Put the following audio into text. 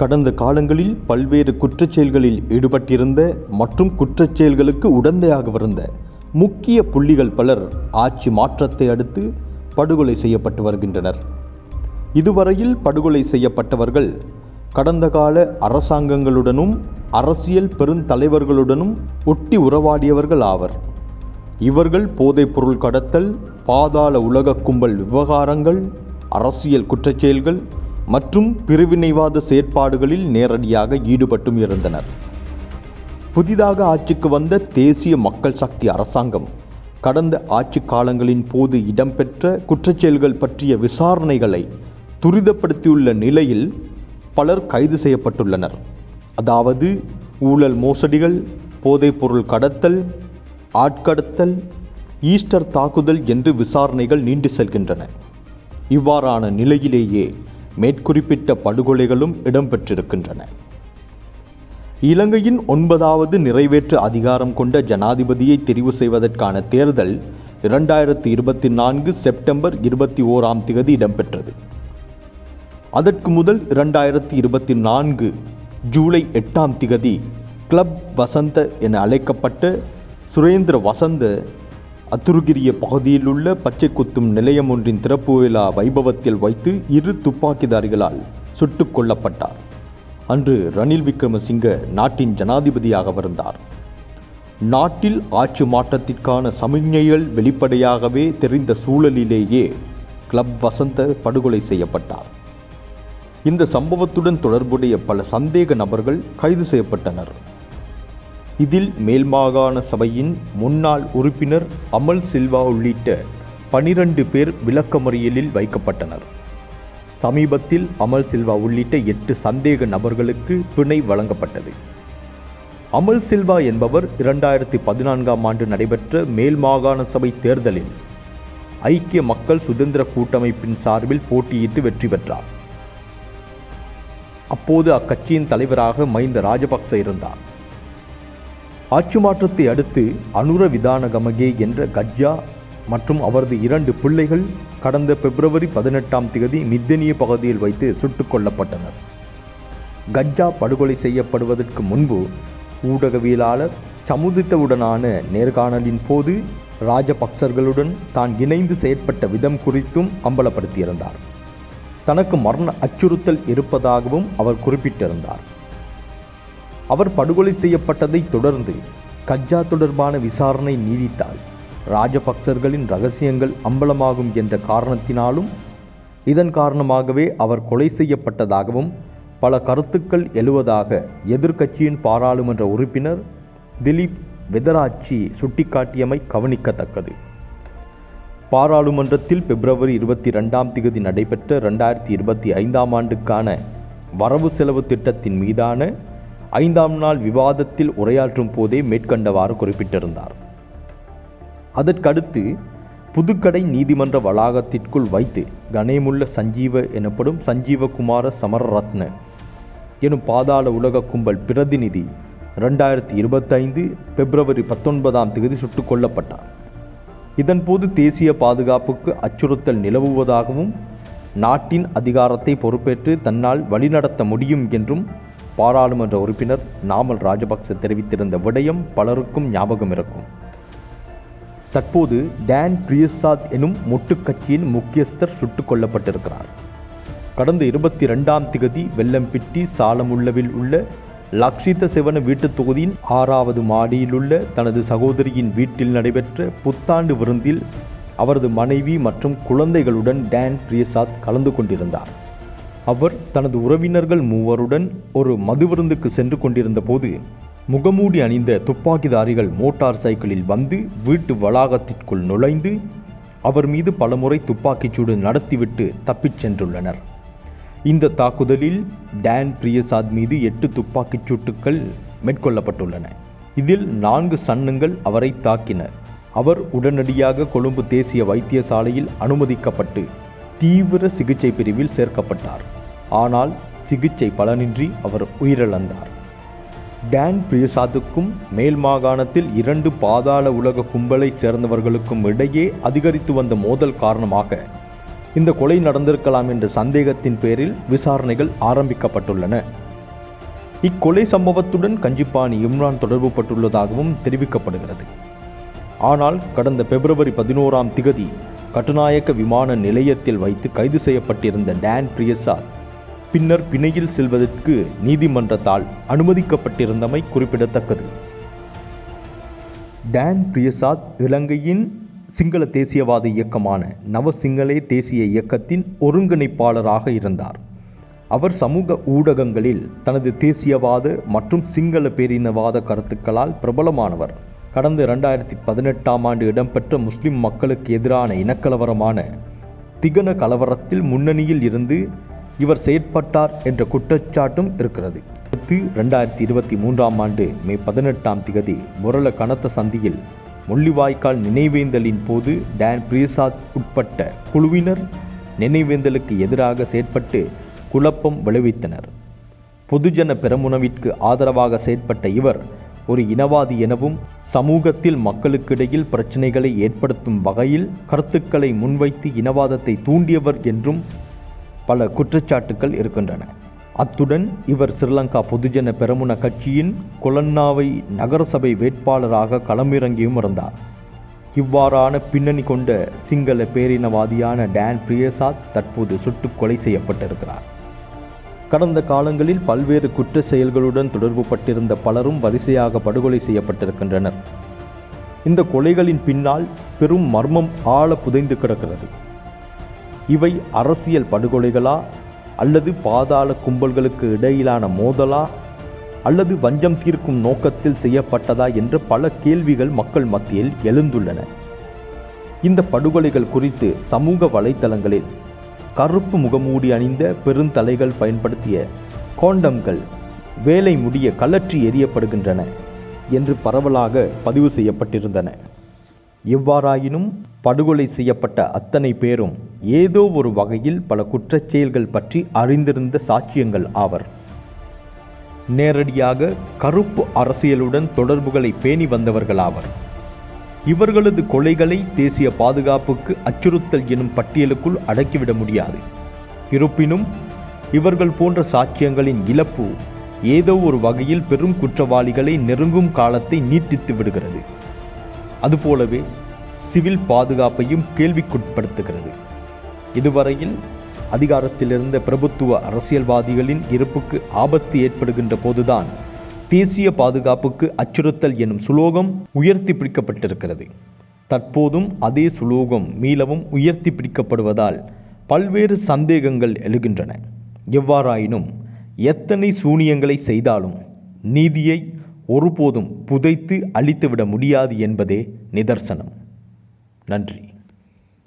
கடந்த காலங்களில் பல்வேறு குற்றச் செயல்களில் ஈடுபட்டிருந்த மற்றும் குற்றச் செயல்களுக்கு வந்த முக்கிய புள்ளிகள் பலர் ஆட்சி மாற்றத்தை அடுத்து படுகொலை செய்யப்பட்டு வருகின்றனர். இதுவரையில் படுகொலை செய்யப்பட்டவர்கள் கடந்த கால அரசாங்கங்களுடனும் அரசியல் பெருந்தலைவர்களுடனும் ஒட்டி உறவாடியவர்கள் ஆவர். இவர்கள் போதைப்பொருள் கடத்தல் பாதாள உலக கும்பல் விவகாரங்கள் அரசியல் குற்றச்செயல்கள் மற்றும் பிரிவினைவாத செயற்பாடுகளில் நேரடியாக ஈடுபட்டும் இருந்தனர் புதிதாக ஆட்சிக்கு வந்த தேசிய மக்கள் சக்தி அரசாங்கம் கடந்த ஆட்சி காலங்களின் போது இடம்பெற்ற குற்றச்செயல்கள் பற்றிய விசாரணைகளை துரிதப்படுத்தியுள்ள நிலையில் பலர் கைது செய்யப்பட்டுள்ளனர். அதாவது ஊழல் மோசடிகள் போதைப்பொருள் கடத்தல் ஆட்கடத்தல் ஈஸ்டர் தாக்குதல் என்று விசாரணைகள் நீண்டு செல்கின்றன. இவ்வாறான நிலையிலேயே மேற்குறிப்பிட்ட படுகொலைகளும் இடம்பெற்றிருக்கின்றன. இலங்கையின் ஒன்பதாவது நிறைவேற்று அதிகாரம் கொண்ட ஜனாதிபதியை தெரிவு செய்வதற்கான தேர்தல் இரண்டாயிரத்தி இருபத்தி நான்கு செப்டம்பர் இருபத்தி ஓராம் திகதி இடம்பெற்றது. அதற்கு முதல் இரண்டாயிரத்தி இருபத்தி நான்கு ஜூலை எட்டாம் திகதி கிளப் வசந்த என அழைக்கப்பட்ட சுரேந்திர வசந்த அத்துருகிரிய பகுதியில் உள்ள பச்சை குத்தும் நிலையம் ஒன்றின் திறப்பு விழா வைபவத்தில் வைத்து இரு துப்பாக்கிதாரிகளால் சுட்டுக் கொல்லப்பட்டார். அன்று ரணில் விக்ரமசிங்க நாட்டின் ஜனாதிபதியாக வந்தார் நாட்டில் ஆட்சி மாற்றத்திற்கான சமிஞ்ஞைகள் வெளிப்படையாகவே தெரிந்த சூழலிலேயே கிளப் வசந்த படுகொலை செய்யப்பட்டார். இந்த சம்பவத்துடன் தொடர்புடைய பல சந்தேக நபர்கள் கைது செய்யப்பட்டனர். இதில் மேல்மாகாண சபையின் முன்னாள் உறுப்பினர் அமல் சில்வா உள்ளிட்ட பனிரெண்டு பேர் விளக்கமறியலில் வைக்கப்பட்டனர். சமீபத்தில் அமல் சில்வா உள்ளிட்ட எட்டு சந்தேக நபர்களுக்கு பிணை வழங்கப்பட்டது. அமல் சில்வா என்பவர் இரண்டாயிரத்தி பதினான்காம் ஆண்டு நடைபெற்ற மேல் மாகாண சபை தேர்தலில் ஐக்கிய மக்கள் சுதந்திர கூட்டமைப்பின் சார்பில் போட்டியிட்டு வெற்றி பெற்றார். அப்போது அக்கட்சியின் தலைவராக மஹிந்த ராஜபக்ச இருந்தார். ஆட்சி மாற்றத்தை அடுத்து அனுர விதானகமகே என்ற கஜ்ஜா மற்றும் அவரது இரண்டு பிள்ளைகள் கடந்த பிப்ரவரி பதினெட்டாம் தேதி மித்தனிய பகுதியில் வைத்து சுட்டுக் கொல்லப்பட்டனர். கஜ்ஜா படுகொலை செய்யப்படுவதற்கு முன்பு ஊடகவியலாளர் சமுதித்தவுடனான நேர்காணலின் போது ராஜபக்சர்களுடன் தான் இணைந்து செயற்பட்ட விதம் குறித்தும் அம்பலப்படுத்தியிருந்தார். தனக்கு மரண அச்சுறுத்தல் இருப்பதாகவும் அவர் குறிப்பிட்டிருந்தார். அவர் படுகொலை செய்யப்பட்டதைத் தொடர்ந்து கஜ்ஜா தொடர்பான விசாரணை நீடித்தால் ராஜபக்சர்களின் ரகசியங்கள் அம்பலமாகும் என்ற காரணத்தினாலும் இதன் காரணமாகவே அவர் கொலை செய்யப்பட்டதாகவும் பல கருத்துக்கள் எழுவதாக எதிர்க்கட்சியின் பாராளுமன்ற உறுப்பினர் திலீப் வெதராட்சி சுட்டிக்காட்டியமை கவனிக்கத்தக்கது. பாராளுமன்றத்தில் பிப்ரவரி இருபத்தி ரெண்டாம் தேதி நடைபெற்ற ரெண்டாயிரத்தி இருபத்தி ஐந்தாம் ஆண்டுக்கான வரவு செலவு திட்டத்தின் மீதான ஐந்தாம் நாள் விவாதத்தில் உரையாற்றும் போதே மேற்கண்டவாறு குறிப்பிட்டிருந்தார். அதற்கடுத்து புதுக்கடை நீதிமன்ற வளாகத்திற்குள் வைத்து கணேமுள்ள சஞ்சீவ எனப்படும் சஞ்சீவகுமார சமரரத்ன எனும் பாதாள உலக கும்பல் பிரதிநிதி ரெண்டாயிரத்தி இருபத்தைந்து பிப்ரவரி பத்தொன்பதாம் தேதி சுட்டுக் கொல்லப்பட்டார். இதன்போது தேசிய பாதுகாப்புக்கு அச்சுறுத்தல் நிலவுவதாகவும் நாட்டின் அதிகாரத்தை பொறுப்பேற்று தன்னால் வழிநடத்த முடியும் என்றும் பாராளுமன்ற உறுப்பினர் நாமல் ராஜபக்ச தெரிவித்திருந்த விடயம் பலருக்கும் ஞாபகம் இருக்கும். தற்போது டேன் பிரியசாத் எனும் முட்டுக்கட்சியின் முக்கியஸ்தர் சுட்டுக் கொல்லப்பட்டிருக்கிறார். கடந்த இருபத்தி ரெண்டாம் திகதி வெள்ளம்பிட்டி சாலமுள்ளவில் உள்ள லக்ஷித சிவன வீட்டுத் தொகுதியின் ஆறாவது மாடியிலுள்ள தனது சகோதரியின் வீட்டில் நடைபெற்ற புத்தாண்டு விருந்தில் அவரது மனைவி மற்றும் குழந்தைகளுடன் டேன் பிரியசாத் கலந்து கொண்டிருந்தார். அவர் தனது உறவினர்கள் மூவருடன் ஒரு மதுவிருந்துக்கு சென்று கொண்டிருந்த போது முகமூடி அணிந்த துப்பாக்கிதாரிகள் மோட்டார் சைக்கிளில் வந்து வீட்டு வளாகத்திற்குள் நுழைந்து அவர் மீது பலமுறை துப்பாக்கிச்சூடு நடத்திவிட்டு தப்பிச் சென்றுள்ளனர். இந்த தாக்குதலில் டேன் பிரியசாத் மீது எட்டு துப்பாக்கிச் சூட்டுக்கள் மேற்கொள்ளப்பட்டுள்ளன. இதில் நான்கு சன்னங்கள் அவரை தாக்கின. அவர் உடனடியாக கொழும்பு தேசிய வைத்தியசாலையில் அனுமதிக்கப்பட்டு தீவிர சிகிச்சை பிரிவில் சேர்க்கப்பட்டார். ஆனால் சிகிச்சை பலனின்றி அவர் உயிரிழந்தார். டேன் பிரியசாத்துக்கும் மேல் மாகாணத்தில் இரண்டு பாதாள உலக கும்பலை சேர்ந்தவர்களுக்கும் இடையே அதிகரித்து வந்த மோதல் காரணமாக இந்த கொலை நடந்திருக்கலாம் என்ற சந்தேகத்தின் பேரில் விசாரணைகள் ஆரம்பிக்கப்பட்டுள்ளன. இக்கொலை சம்பவத்துடன் கஞ்சிப்பாணி இம்ரான் தொடர்புபட்டுள்ளதாகவும் தெரிவிக்கப்படுகிறது. ஆனால் கடந்த பிப்ரவரி பதினோராம் திகதி கட்டுநாயக்க விமான நிலையத்தில் வைத்து கைது செய்யப்பட்டிருந்த டேன் பிரியசாத் பின்னர் பிணையில் செல்வதற்கு நீதிமன்றத்தால் அனுமதிக்கப்பட்டிருந்தமை குறிப்பிடத்தக்கது. டேன் பிரியசாத் இலங்கையின் சிங்கள தேசியவாத இயக்கமான நவசிங்களே தேசிய இயக்கத்தின் ஒருங்கிணைப்பாளராக இருந்தார். அவர் சமூக ஊடகங்களில் தனது தேசியவாத மற்றும் சிங்கள பேரினவாத கருத்துக்களால் பிரபலமானவர். கடந்த இரண்டாயிரத்தி பதினெட்டாம் ஆண்டு இடம்பெற்ற முஸ்லிம் மக்களுக்கு எதிரான இனக்கலவரமான திகன கலவரத்தில் முன்னணியில் இருந்து இவர் செயற்பட்டார் என்ற குற்றச்சாட்டும் இருக்கிறது. அடுத்து ரெண்டாயிரத்தி இருபத்தி மூன்றாம் ஆண்டு மே பதினெட்டாம் திகதி முரள கனத்த சந்தியில் முள்ளிவாய்க்கால் நினைவேந்தலின் போது டேன் பிரியசாத் உட்பட்ட குழுவினர் நினைவேந்தலுக்கு எதிராக செயற்பட்டு குழப்பம் விளைவித்தனர். பொதுஜன பெரமுனவிற்கு ஆதரவாக செயற்பட்ட இவர் ஒரு இனவாதி எனவும் சமூகத்தில் மக்களுக்கிடையில் பிரச்சனைகளை ஏற்படுத்தும் வகையில் கருத்துக்களை முன்வைத்து இனவாதத்தை தூண்டியவர் என்றும் பல குற்றச்சாட்டுக்கள் இருக்கின்றன. அத்துடன் இவர் ஸ்ரீலங்கா பொதுஜன பெரமுன கட்சியின் கொலன்னாவை நகரசபை வேட்பாளராக களமிறங்கியும் இருந்தார். இவ்வாறான பின்னணி கொண்ட சிங்கள பேரினவாதியான டேன் பிரியசாத் தற்போது சுட்டுக் கொலை செய்யப்பட்டிருக்கிறார். கடந்த காலங்களில் பல்வேறு குற்ற செயல்களுடன் தொடர்புபட்டிருந்த பலரும் வரிசையாக படுகொலை செய்யப்பட்டிருக்கின்றனர். இந்த கொலைகளின் பின்னால் பெரும் மர்மம் ஆழ புதைந்து கிடக்கிறது. இவை அரசியல் படுகொலைகளா அல்லது பாதாள கும்பல்களுக்கு இடையிலான மோதலா அல்லது வஞ்சம் தீர்க்கும் நோக்கத்தில் செய்யப்பட்டதா என்ற பல கேள்விகள் மக்கள் மத்தியில் எழுந்துள்ளன. இந்த படுகொலைகள் குறித்து சமூக வலைத்தளங்களில் கருப்பு முகமூடி அணிந்த பெருந்தலைகள் பயன்படுத்திய கோண்டம்கள் வேலை முடிய கலற்றி எறியப்படுகின்றன என்று பரவலாக பதிவு செய்யப்பட்டிருந்தன. எவ்வாறாயினும் படுகொலை செய்யப்பட்ட அத்தனை பேரும் ஏதோ ஒரு வகையில் பல குற்றச் செயல்கள் பற்றி அறிந்திருந்த சாட்சியங்கள் ஆவர். நேரடியாக கருப்பு அரசியலுடன் தொடர்புகளை பேணி வந்தவர்களாவர் இவர்களது கொலைகளை தேசிய பாதுகாப்புக்கு அச்சுறுத்தல் எனும் பட்டியலுக்குள் அடக்கிவிட முடியாது. இருப்பினும் இவர்கள் போன்ற சாட்சியங்களின் இழப்பு ஏதோ ஒரு வகையில் பெரும் குற்றவாளிகளை நெருங்கும் காலத்தை நீட்டித்து விடுகிறது. அதுபோலவே சிவில் பாதுகாப்பையும் கேள்விக்குட்படுத்துகிறது. இதுவரையில் அதிகாரத்தில் இருந்த பிரபுத்துவ அரசியல்வாதிகளின் இருப்புக்கு ஆபத்து ஏற்படுகின்ற போதுதான் தேசிய பாதுகாப்புக்கு அச்சுறுத்தல் எனும் சுலோகம் உயர்த்தி பிடிக்கப்பட்டிருக்கிறது. தற்போதும் அதே சுலோகம் மீளவும் உயர்த்தி பிடிக்கப்படுவதால் பல்வேறு சந்தேகங்கள் எழுகின்றன. எவ்வாறாயினும் எத்தனை சூனியங்களை செய்தாலும் நீதியை ஒருபோதும் புதைத்து அழித்துவிட முடியாது என்பதே நிதர்சனம். நன்றி.